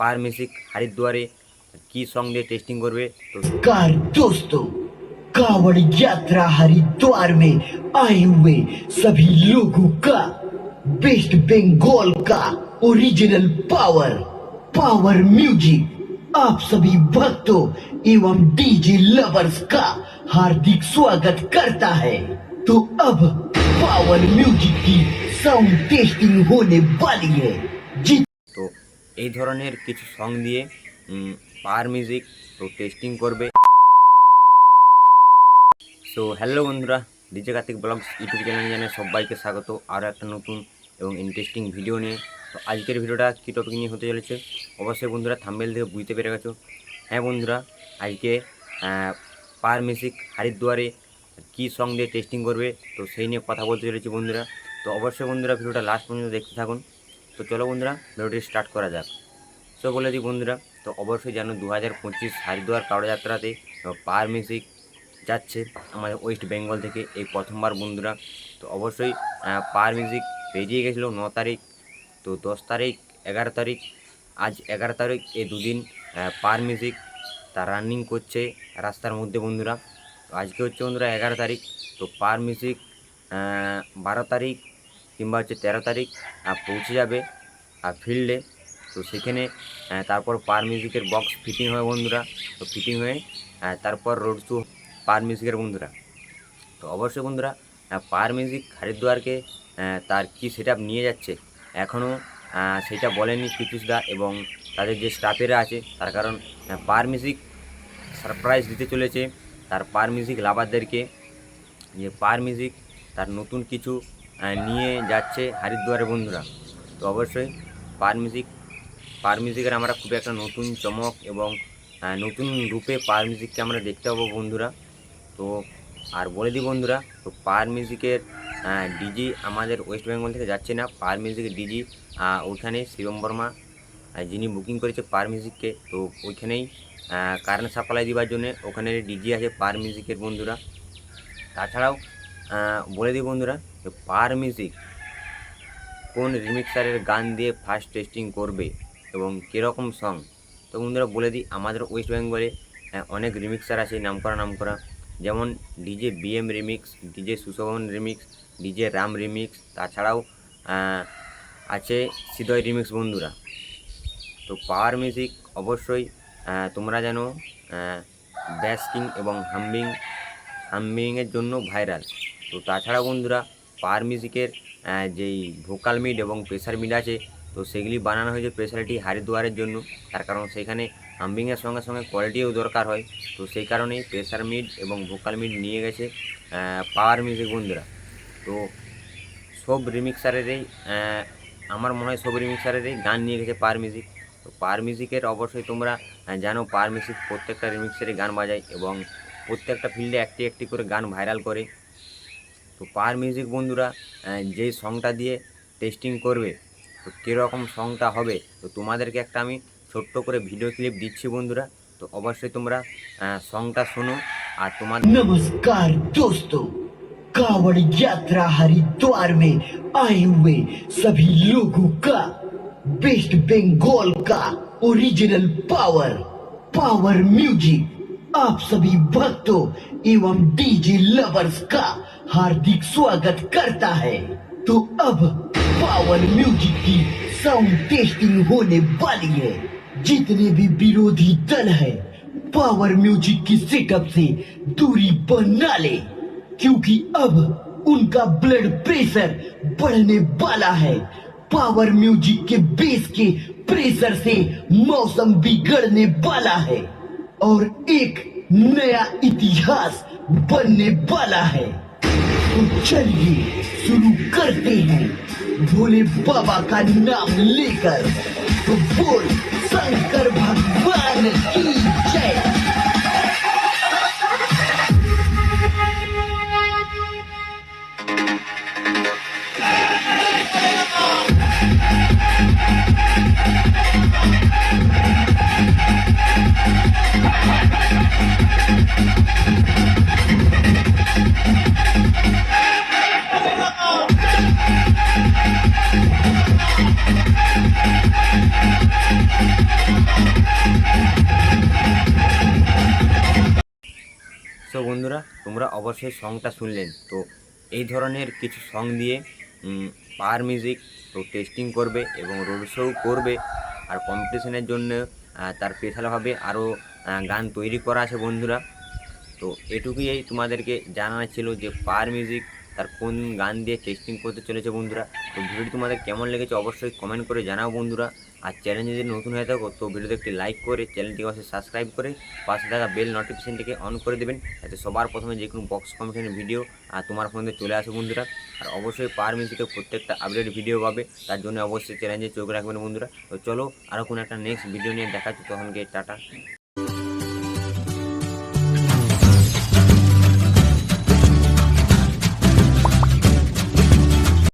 পার music হরিদ্বারে কি song দিয়ে testing করবে তো कार दोस्तों कावड़ यात्रा हरिद्वार में आए हुए सभी लोगों का वेस्ट बंगाल का ओरिजिनल पावर पावर म्यूजिक आप सभी भक्तों एवं डीजे लवर्स का हार्दिक स्वागत करता है तो अब पावर म्यूजिक की साउंड टेस्टिंग होने वाली है जी তো এই ধরনের কিছু সং দিয়ে পার মিউজিক তো টেস্টিং করবে। তো হ্যালো বন্ধুরা DJ Kartik blogs YouTube channel জানে সবাইকে স্বাগত। আরও একটা নতুন এবং ইন্টারেস্টিং ভিডিও নিয়ে। তো আজকের ভিডিওটা কী টপিক নিয়ে হতে চলেছে? অবশ্যই বন্ধুরা থাম্বেল থেকে বুঝতে পেরে গেছো। হ্যাঁ বন্ধুরা, আজকে পার মিউজিক হরিদ্বারে কী সং দিয়ে টেস্টিং করবে? তো সেই নিয়ে কথা বলতে চলেছি বন্ধুরা। তো অবশ্যই বন্ধুরা ভিডিওটা লাস্ট পর্যন্ত দেখতে থাকুন। তো চলো বন্ধুরা, ভিডিওটি স্টার্ট করা যাক। তো বলে দিই বন্ধুরা, তো অবশ্যই যেন দু হাজার পঁচিশ হরিদ্বার কাওড়া যাত্রাতে পার মিউজিক যাচ্ছে আমাদের ওয়েস্ট বেঙ্গল থেকে এই প্রথমবার বন্ধুরা। তো অবশ্যই পার মিউজিক বেরিয়ে গেছিল ন তারিখ, তো দশ তারিখ, এগারো তারিখ, আজ এগারো তারিখ এই দুদিন পার মিউজিক তার রানিং করছে রাস্তার মধ্যে বন্ধুরা। আজকে হচ্ছে বন্ধুরা এগারো তারিখ, তো পার মিউজিক বারো তারিখ কিংবা হচ্ছে তেরো তারিখ পৌঁছে যাবে ফিল্ডে। তো সেখানে তারপর পার মিউজিকের বক্স ফিটিং হয় বন্ধুরা। তো ফিটিং হয়ে তারপর রোড শো পার মিউজিকের বন্ধুরা। তো অবশ্যই বন্ধুরা পার মিউজিক হরিদ্বারকে তার কি সেট নিয়ে যাচ্ছে এখনও সেটা বলেনি দা এবং তাদের যে স্টাফেরা আছে, তার কারণ পার মিউজিক সারপ্রাইজ দিতে চলেছে। তার পার মিউজিক লাভারদেরকে যে পার মিউজিক, তার নতুন কিছু নিয়ে যাচ্ছে হরিদ্বারের বন্ধুরা। তো অবশ্যই পার মিউজিক পার মিউজিকের আমরা খুব একটা নতুন চমক এবং নতুন রূপে পার মিউজিককে আমরা দেখতে পাবো বন্ধুরা। তো আর বলে দিই বন্ধুরা, তো পার মিউজিকের ডিজি আমাদের ওয়েস্ট বেঙ্গল থেকে যাচ্ছে না। পার মিউজিকের ডিজি ওইখানে শিবম বর্মা যিনি বুকিং করেছে পার মিউজিককে তো ওইখানেই কারেন্ট সাপ্লাই দেওয়ার জন্য ওখানে ডিজি আছে পার মিউজিকের বন্ধুরা। তাছাড়াও বলে দিই বন্ধুরা পার মিউজিক কোন রিমিক্সারের গান দিয়ে ফার্স্ট টেস্টিং করবে এবং কীরকম সং তো বন্ধুরা বলে দিই, আমাদের ওয়েস্ট বেঙ্গলে অনেক রিমিক্সার আছে নাম করা নাম করা যেমন DJ BM remix DJ Sushovan remix DJ Ram remix তাছাড়াও আছে হৃদয় রিমিক্স বন্ধুরা। তো পাওয়ার মিউজিক অবশ্যই তোমরা যেন ব্যাস্কিং এবং হাম্বিং হাম্বিংয়ের জন্য ভাইরাল তো তাছাড়া বন্ধুরা পাওয়ার মিউজিকের যেই ভোকাল মিড এবং প্রেসার মিড আছে, তো সেগুলি বানানো হয়েছে স্পেশালিটি হারিদ্বারের জন্য। তার কারণ সেখানে হাম্বিংয়ের সঙ্গে সঙ্গে কোয়ালিটিও দরকার হয়। তো সেই কারণেই প্রেশার মিড এবং ভোকাল মিড নিয়ে গেছে পাওয়ার মিউজিক বন্ধুরা। তো সব রিমিক্সারেরই আমার মনে হয় সব রিমিক্সারেরই গান নিয়ে গেছে পার মিউজিক তো পার মিউজিকের অবশ্যই তোমরা জানো পার মিউজিক প্রত্যেকটা রিমিক্সারে গান বাজায় এবং প্রত্যেকটা ফিল্ডে একটি একটি করে গান ভাইরাল করে। তো পার মিউজিক বন্ধুরা আহ, যেই সংটা দিয়ে টেস্টিং করবে তো কীরকম সংটা হবে তো তোমাদেরকে একটা আমি ছোট্ট করে ভিডিও ক্লিপ দিচ্ছি বন্ধুরা তো অবশ্যই তোমরা সংটা শোনো আর তোমাদের नमस्कार दोस्तों कावड़ यात्रा हरिद्वार में आए हुए सभी लोगों का वेस्ट बंगाल का ओरिजिनल पावर पावर म्यूजिक आप सभी भक्तों एवं डीजे लवर्स का हार्दिक स्वागत करता है। तो अब पावर म्यूज़िक की साउंड टेस्टिंग होने वाली है। जितने भी विरोधी दल है, पावर म्यूज़िक की सेटअप से दूरी बना ले। क्योंकि अब उनका ब्लड प्रेशर बढ़ने वाला है। पावर म्यूज़िक के बेस के प्रेशर से मौसम बिगड़ने वाला है। और एक नया इतिहास बनने वाला है। तो चलिए शुरू करते हैं। भोले बाबा का नाम लेकर तो बोल शंकर भगवान की বন্ধুরা, তোমরা অবশ্যই সংটা শুনলেন। তো এই ধরনের কিছু সং দিয়ে পাওয়ার মিউজিক তো টেস্টিং করবে এবং রোড শো করবে। আর কম্পিটিশনের জন্য তার স্পেশালভাবে আরও গান তৈরি করা আছে বন্ধুরা। তো এটুকুই তোমাদেরকে জানানো ছিল যে পাওয়ার মিউজিক তার কোন গান দিয়ে টেস্টিং করতে চলেছে বন্ধুরা। তো ভিডিওটি তোমাদের কেমন লেগেছে অবশ্যই কমেন্ট করে জানাও বন্ধুরা। আর চ্যানেল যদি নতুন হয়ে থাকো, তো ভিডিওতে একটি লাইক করে চ্যানেলটিকে অবশ্যই সাবস্ক্রাইব করে পাশে থাকা বেল নোটিফিকেশনটিকে অন করে দেবেন। যাতে সবার প্রথমে যে কোনো বক্স কমিশনের ভিডিও আর তোমার ফোনে চলে আসে বন্ধুরা। আর অবশ্যই পার মিউজিকের প্রত্যেকটা আপডেট ভিডিও পাবে। তার জন্য অবশ্যই চ্যানেলে চোখ রাখবেন বন্ধুরা। তো চলো আরও কোনো একটা নেক্সট ভিডিও নিয়ে দেখাচ্ছি। তখনকে টাটা।